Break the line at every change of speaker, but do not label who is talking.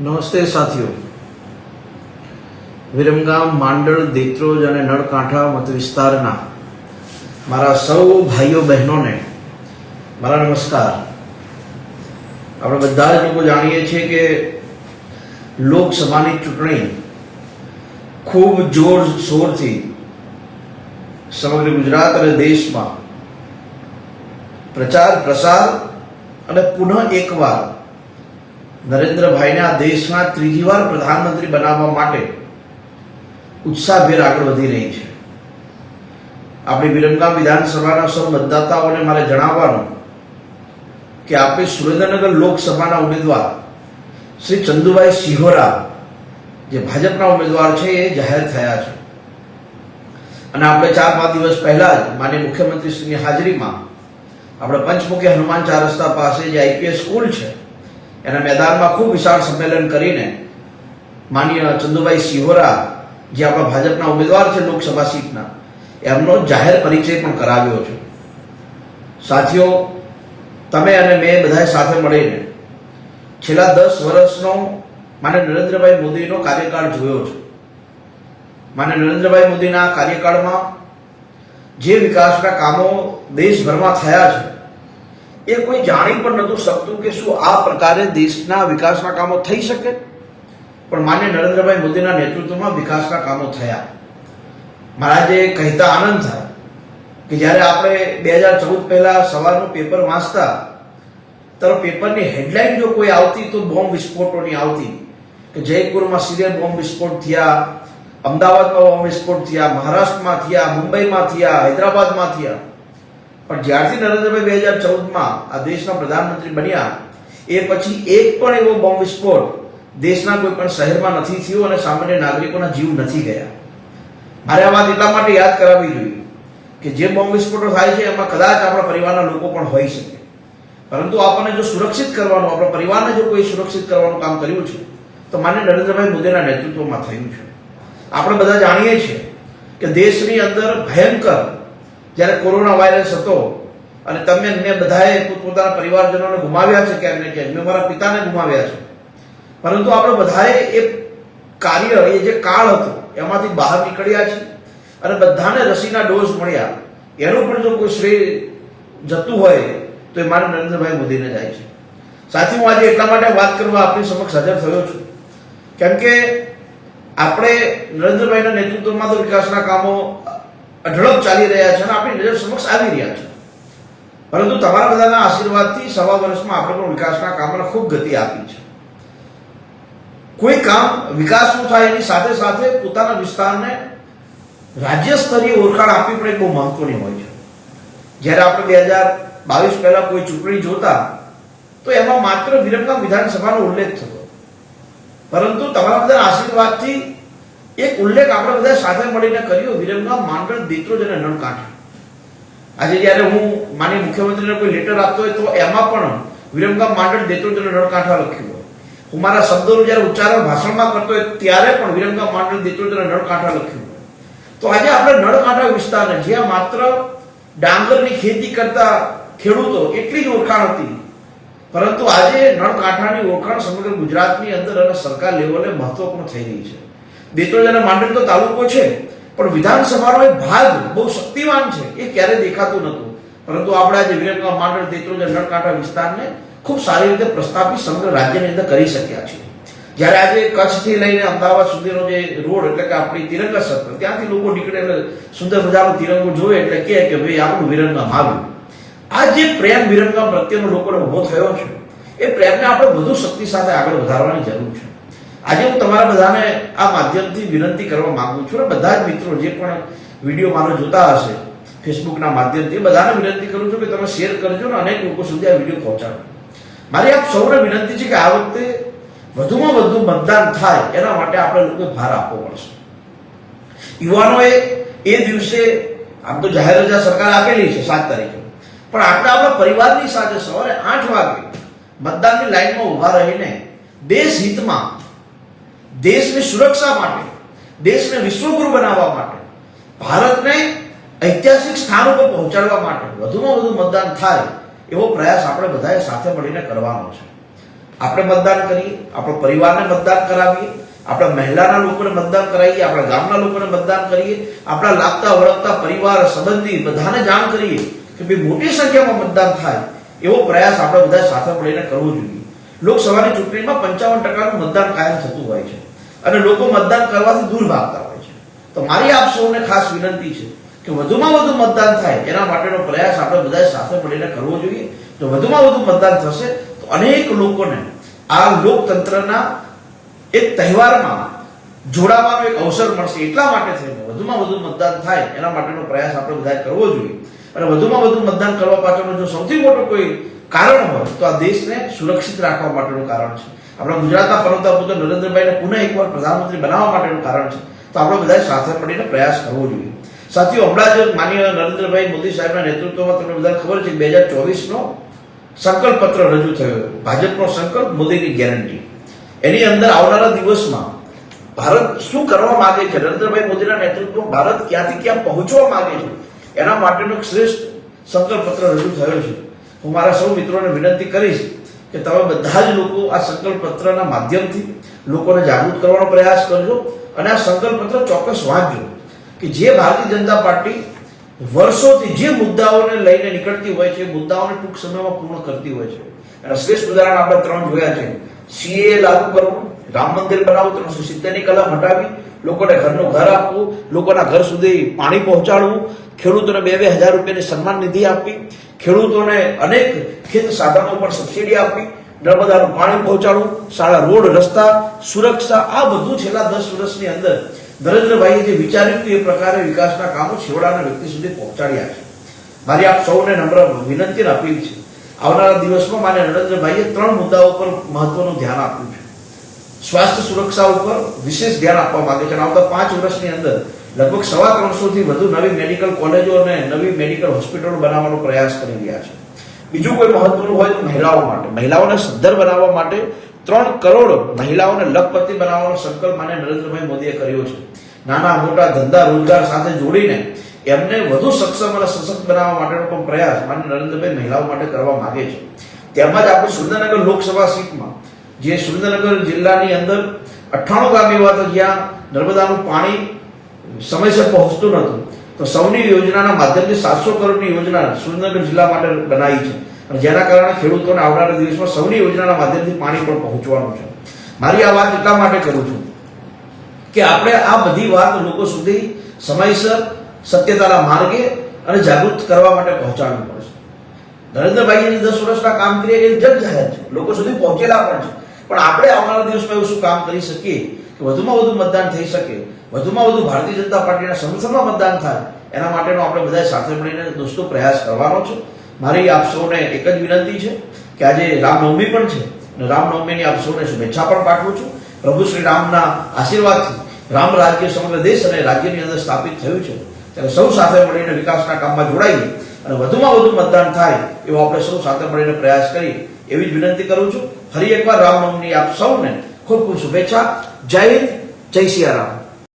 નમસ્તે સાથીઓ. વિરમગામ, માંડળ, દેત્રોજ અને નળકાંઠા મત વિસ્તારના મારા સૌ ભાઈઓ બહેનોને મારા નમસ્કાર. આપણે બધા જ લોકો જાણીએ છીએ કે લોકસભાની ચૂંટણી ખૂબ જોર શોરથી સમગ્ર ગુજરાત અને દેશમાં પ્રચાર પ્રસાર અને પુનઃ એકવાર નરેન્દ્રભાઈને આ દેશના ત્રીજી વાર પ્રધાનમંત્રી બનાવવા માટે ઉત્સાહભેર આગળ વધી રહી છે. આપણી વિરમગામ વિધાનસભાના સૌ મતદાતાઓને મારે જણાવવાનું કે આપણે સુરેન્દ્રનગર લોકસભાના ઉમેદવાર શ્રી ચંદુભાઈ સિહોરા જે ભાજપના ઉમેદવાર છે, એ જાહેર થયા છે. અને આપણે ચાર પાંચ દિવસ પહેલા જ માન્ય મુખ્યમંત્રીશ્રીની હાજરીમાં આપણે પંચમુખી હનુમાન ચાર રસ્તા પાસે જે આઈપીએસ સ્કૂલ છે એના મેદાનમાં ખૂબ વિશાળ સંમેલન કરીને માનીય ચંદુભાઈ સિહોરા, જે આપણા ભાજપના ઉમેદવાર છે લોકસભા સીટના, એમનો જાહેર પરિચય પણ કરાવ્યો છે. સાથીઓ, તમે અને મેં બધાએ સાથે મળીને છેલ્લા દસ વર્ષનો માને નરેન્દ્રભાઈ મોદીનો કાર્યકાળ જોયો છે. માને નરેન્દ્રભાઈ મોદીના કાર્યકાળમાં જે વિકાસના કામો દેશભરમાં થયા છે એ કોઈ જાણી પણ નહોતું શકતું કે શું આ પ્રકારે દેશના વિકાસના કામો થઈ શકે. પણ માન્ય નરેન્દ્રભાઈ મોદીના નેતૃત્વમાં વિકાસના કામો થયા. મહારાજે કહેતા આનંદ થાય કે જ્યારે આપણે બે હજાર ચૌદ પહેલા સવારનું પેપર વાંચતા, ત્યારે પેપરની હેડલાઇન જો કોઈ આવતી તો બોમ્બ વિસ્ફોટોની આવતી. કે જયપુરમાં સિરિયલ બોમ્બ વિસ્ફોટ થયા, અમદાવાદમાં બોમ્બ વિસ્ફોટ થયા, મહારાષ્ટ્રમાં થયા, મુંબઈમાં થયા, હૈદરાબાદમાં થયા. પણ જ્યારથી નરેન્દ્રભાઈ બે હજાર ચૌદમાં આ દેશના પ્રધાનમંત્રી બન્યા, એ પછી એક પણ એવો બોમ્બ વિસ્ફોટ દેશના કોઈ પણ શહેરમાં નથી થયો અને સામાન્ય નાગરિકોના જીવ નથી ગયા. મારે આ વાત એટલા માટે યાદ કરાવવી જોઈએ કે જે બોમ્બ વિસ્ફોટો થાય છે, એમાં કદાચ આપણા પરિવારના લોકો પણ હોઈ શકે. પરંતુ આપણને જો સુરક્ષિત કરવાનું, આપણા પરિવારને જો કોઈ સુરક્ષિત કરવાનું કામ કર્યું છે, તો માન્ય નરેન્દ્રભાઈ મોદીના નેતૃત્વમાં થયું છે. આપણે બધા જાણીએ છીએ કે દેશની અંદર ભયંકર જ્યારે કોરોના વાયરસ હતો અને તમે મેં બધાએ પોતપોતાના પરિવારજનોને ગુમાવ્યા છે ક્યાંક ને ક્યાંક. મેં મારા પિતાને ગુમાવ્યા છે. પરંતુ આપણે બધાએ એ કાર્ય, એ જે કાળ હતો, એમાંથી બહાર નીકળ્યા છે અને બધાને રસીના ડોઝ મળ્યા. એનું પણ જો કોઈ શ્રેય જતું હોય, તો એ મારે નરેન્દ્રભાઈ મોદીને જાય છે. સાથી, હું આજે એટલા માટે વાત કરવા આપની સમક્ષ હાજર થયો છું. કેમ કે આપણે નરેન્દ્રભાઈના નેતૃત્વમાં તો વિકાસના કામો અઢળક ચાલી રહ્યા છે અને આપણી નજર સમક્ષ આવી રહ્યા છે. પરંતુ તમારા બધાના આશીર્વાદથી સવા વર્ષમાં આપણે પણ વિકાસના કામને ખૂબ ગતિ આપી છે. કોઈ કામ વિકાસનું થાય એની સાથે સાથે પોતાના વિસ્તારને રાજ્ય સ્તરીય ઓળખાણ આપવી પણ એ બહુ મહત્વની હોય છે. જ્યારે આપણે બે હજાર બાવીસ પહેલાં કોઈ ચૂંટણી જોતા, તો એમાં માત્ર વિરમગામ વિધાનસભાનો ઉલ્લેખ થતો. પરંતુ તમારા બધા આશીર્વાદથી એક ઉલ્લેખ આપણે બધા સાથે મળીને કર્યો, વિરમગામ માંડળ દેત્રોજ અને નળકાંઠા આજે જ્યારે હું માની મુખ્યમંત્રીને કોઈ લેટર આપતો હોય તો એમાં પણ વિરમગામ માંડળ દેત્રોજ અને નળકાંઠા લખ્યું હોય. હું મારા શબ્દોનું જ્યારે ઉચ્ચારણ ભાષણમાં કરતો હોય ત્યારે પણ વિરમગામ માંડળ દેત્રોજ અને નળકાંઠા લખ્યું હોય. તો આજે આપણે નળકાંઠા વિસ્તારને જ્યાં માત્ર ડાંગરની ખેતી કરતા ખેડૂતો એટલી જ ઓળખાણ હતી. પરંતુ આજે નળકાંઠાની ઓળખાણ સમગ્ર ગુજરાતની અંદર અને સરકાર લેવલે મહત્વપૂર્ણ થઈ રહી છે. દેત્રોજ અને માંડલ તો તાલુકો છે, પણ વિધાનસભાનો એક ભાગ બહુ શક્તિવાન છે, એ ક્યારે દેખાતું નહોતું. પરંતુ આપણે આજે વિરમગામ માંડળ દેત્રોજ અને નળકાંઠા વિસ્તારને ખૂબ સારી રીતે પ્રસ્થાપિત સમગ્ર રાજ્યની અંદર કરી શક્યા છે. જ્યારે આજે કચ્છથી લઈને અમદાવાદ સુધીનો જે રોડ એટલે કે આપણી તિરંગા સર્કલ ત્યાંથી લોકો નીકળે એટલે સુંદર મજાનો તિરંગો જોવે એટલે કહે કે ભાઈ આપણું વિરમગામ આવ્યું. આ જે પ્રેમ વિરમગામ પ્રત્યેનો લોકોને ઊભો થયો છે, એ પ્રેમને આપણે વધુ શક્તિ સાથે આગળ વધારવાની જરૂર છે. આજે હું તમારા બધાને આ માધ્યમથી વિનંતી કરવા માંગુ છું અને બધા જ મિત્રો જે પણ વીડિયો મારો જોતા હશે, ફેસબુકના માધ્યમથી બધાને વિનંતી કરું છું કે તમે શેર કરજો ને અનેક લોકો સુધી આ વીડિયો પહોંચાડો. મારી આપ સૌને વિનંતી છે કે આ વખતે વધુમાં વધુ મતદાન થાય એના માટે આપણે લોકોએ ભાર આપવો પડશે. યુવાનોએ એ દિવસે, આમ તો જાહેર રજા સરકાર આપેલી છે સાત તારીખે, પણ આપણે આપણા પરિવારની સાથે સવારે આઠ વાગે મતદાનની લાઈનમાં ઊભા રહીને દેશ હિતમાં દેશની સુરક્ષા માટે, દેશને વિશ્વગુરુ બનાવવા માટે, ભારતને ઐતિહાસિક સ્થાન ઉપર પહોંચાડવા માટે વધુમાં વધુ મતદાન થાય એવો પ્રયાસ આપણે બધાએ સાથે મળીને કરવાનો છે. આપણે મતદાન કરીએ, આપણા પરિવારને મતદાન કરાવીએ, આપણા મહિલાના લોકોને મતદાન કરાવીએ, આપણા ગામના લોકોને મતદાન કરીએ, આપણા લાગતા વળગતા પરિવાર, સંબંધી બધાને જાણ કરીએ કે ભાઈ મોટી સંખ્યામાં મતદાન થાય એવો પ્રયાસ આપણે બધા સાથે મળીને કરવો જોઈએ. લોકસભાની ચૂંટણીમાં પંચાવન ટકાનું મતદાન કાયમ થતું હોય છે. અને લોકો મતદાન કરવાથી દૂર ભાગતા હોય છે. તો મારી આપ સૌને ખાસ વિનંતી છે કે વધુમાં વધુ મતદાન થાય એના માટેનો પ્રયાસ આપણે બધા સાથે મળીને કરવો જોઈએ. જો વધુમાં વધુ મતદાન થશે, તો અનેક લોકોને આ લોકતંત્રના એક તહેવારમાં જોડાવાનો એક અવસર મળશે એટલા માટે થઈને વધુમાં વધુ મતદાન થાય એના માટેનો પ્રયાસ આપણે બધા કરવો જોઈએ. અને વધુમાં વધુ મતદાન કરવા પાછળનો જો સૌથી મોટો કોઈ કારણ હોય, તો આ દેશને સુરક્ષિત રાખવા માટેનું કારણ છે. આપણા ગુજરાતના પનોતા પુત્ર નરેન્દ્રભાઈને પુનઃ એકવાર પ્રધાનમંત્રી બનાવવા માટેનું કારણ છે. તો આપણે બધાએ સાથે મળીને પ્રયાસ કરવો જોઈએ. સાથીઓ હમણાં જ માનીય નરેન્દ્રભાઈ મોદી સાહેબના નેતૃત્વમાં તમને બધાને ખબર છે બે હજાર ચોવીસનો સંકલ્પ પત્ર રજૂ થયો ભાજપનો સંકલ્પ મોદીની ગેરંટી. એની અંદર આવનારા દિવસમાં ભારત શું કરવા માંગે છે? નરેન્દ્રભાઈ મોદીના નેતૃત્વમાં ભારત ક્યાંથી ક્યાં પહોંચવા માંગે છે? એના માટેનો શ્રેષ્ઠ સંકલ્પ પત્ર રજૂ થયો છે. હું મારા સૌ મિત્રોને વિનંતી કરીશ કે તમે બધા જ લોકો આ સંકલ્પ પત્રના માધ્યમથી લોકોને જાગૃત કરવાનો પ્રયાસ કરજો અને આ સંકલ્પ પત્ર ચોક્કસ વાંચજો કે જે ભારતીય જનતા પાર્ટી વર્ષોથી જે મુદ્દાઓને લઈને નીકળતી હોય છે મુદ્દાઓને ટૂંક સમયમાં પૂર્ણ કરતી હોય છે. અને શ્રેષ્ઠ ઉદાહરણ આપણે ત્રણ જોયા છે. સીએ લાગુ કરવું, રામ મંદિર બનાવવું, ત્રણસો સિત્તેરની કલમ હટાવી લોકોને ઘરનું ઘર આપવું, લોકોના ઘર સુધી પાણી પહોંચાડવું, ખેડૂતોને બે બે હજાર રૂપિયાની સન્માન નિધિ આપવી ખેડૂતોને અનેક ખેત સાધનો પર સબસિડી આપવી નર્મદાનું પાણી પહોંચાડવું, સારા રોડ, રસ્તા, સુરક્ષા, આ બધું છેલ્લા દસ વર્ષની અંદર નરેન્દ્રભાઈએ જે વિચાર્યું એ પ્રકારે વિકાસના કામો છેવડાના વ્યક્તિ સુધી પહોંચાડ્યા છે. મારી આપ સૌને નમ્ર વિનંતી અને અપીલ છે. આવનારા દિવસમાં માન્ય નરેન્દ્રભાઈએ ત્રણ મુદ્દાઓ પર મહત્વનું ધ્યાન આપ્યું છે. સ્વાસ્થ્ય સુરક્ષા ઉપર વિશેષ ધ્યાન આપવા માંગે છે અને આવતા પાંચ વર્ષની અંદર લગભગ સવા ત્રણસોથી વધુ નવી મેડિકલ કોલેજો અને નવી મેડિકલ હોસ્પિટલો બનાવવાનો પ્રયાસ કરી રહ્યા છે. બીજું કોઈ મહત્વનું હોય તો મહિલાઓ માટે. મહિલાઓને સદ્ધર બનાવવા માટે ત્રણ કરોડ મહિલાઓને લખપતિ બનાવવાનો સંકલ્પ માન્ય નરેન્દ્રભાઈ મોદીએ કર્યો છે. નાના મોટા ધંધા રોજગાર સાથે જોડીને એમને વધુ સક્ષમ અને સશક્ત બનાવવા માટેનો પણ પ્રયાસ માન્ય નરેન્દ્રભાઈ મહિલાઓ માટે કરવા માંગે છે. તેમજ આપણે સુરેન્દ્રનગર લોકસભા સીટમાં, જે સુરેન્દ્રનગર જિલ્લાની અંદર અઠ્ઠાણું ગામ એવા હતા જ્યાં નર્મદાનું પાણી સમયસર પહોંચતું નહોતું. તો સૌની યોજનાના માધ્યમથી સાતસો કરોડની યોજના સુરેન્દ્રનગર જિલ્લા માટે બનાવી છે. અને જેના કારણે ખેડૂતોને આવનારા દિવસમાં સૌની યોજનાના માધ્યમથી પાણી પણ પહોંચવાનું છે. મારી આ વાત એટલા માટે કરું છું કે આપણે આ બધી વાત લોકો સુધી સમયસર સત્યતાના માર્ગે અને જાગૃત કરવા માટે પહોંચાડવું પડશે. નરેન્દ્રભાઈની દસ વર્ષના કામગીરી એ જગ જાહેર છે. લોકો સુધી પહોંચેલા પણ છે. પણ આપણે આવનારા દિવસમાં એવું શું કામ કરી શકીએ? કે વધુમાં વધુ મતદાન થઈ શકે, વધુમાં વધુ ભારતીય જનતા પાર્ટીના સમર્થનમાં મતદાન થાય, એના માટેનો આપણે બધા સાથે મળીને દોસ્તો પ્રયાસ કરવાનો છે. મારી આપ સૌને એક જ વિનંતી છે કે આજે રામનવમી પણ છે અને રામનવમીની આપ સૌને શુભેચ્છા પણ પાઠવું છું. પ્રભુ શ્રી રામના આશીર્વાદથી રામ રાજ્ય સમગ્ર દેશ અને રાજ્યની અંદર સ્થાપિત થયું છે. ત્યારે સૌ સાથે મળીને વિકાસના કામમાં જોડાઈએ અને વધુમાં વધુ મતદાન થાય એવો આપણે સૌ સાથે મળીને પ્રયાસ કરીએ એવી જ વિનંતી કરું છું. ફરી એકવાર રામનવમીની આપ સૌને ખૂબ ખૂબ શુભેચ્છા. જય હિન્દ જય સિયારામ.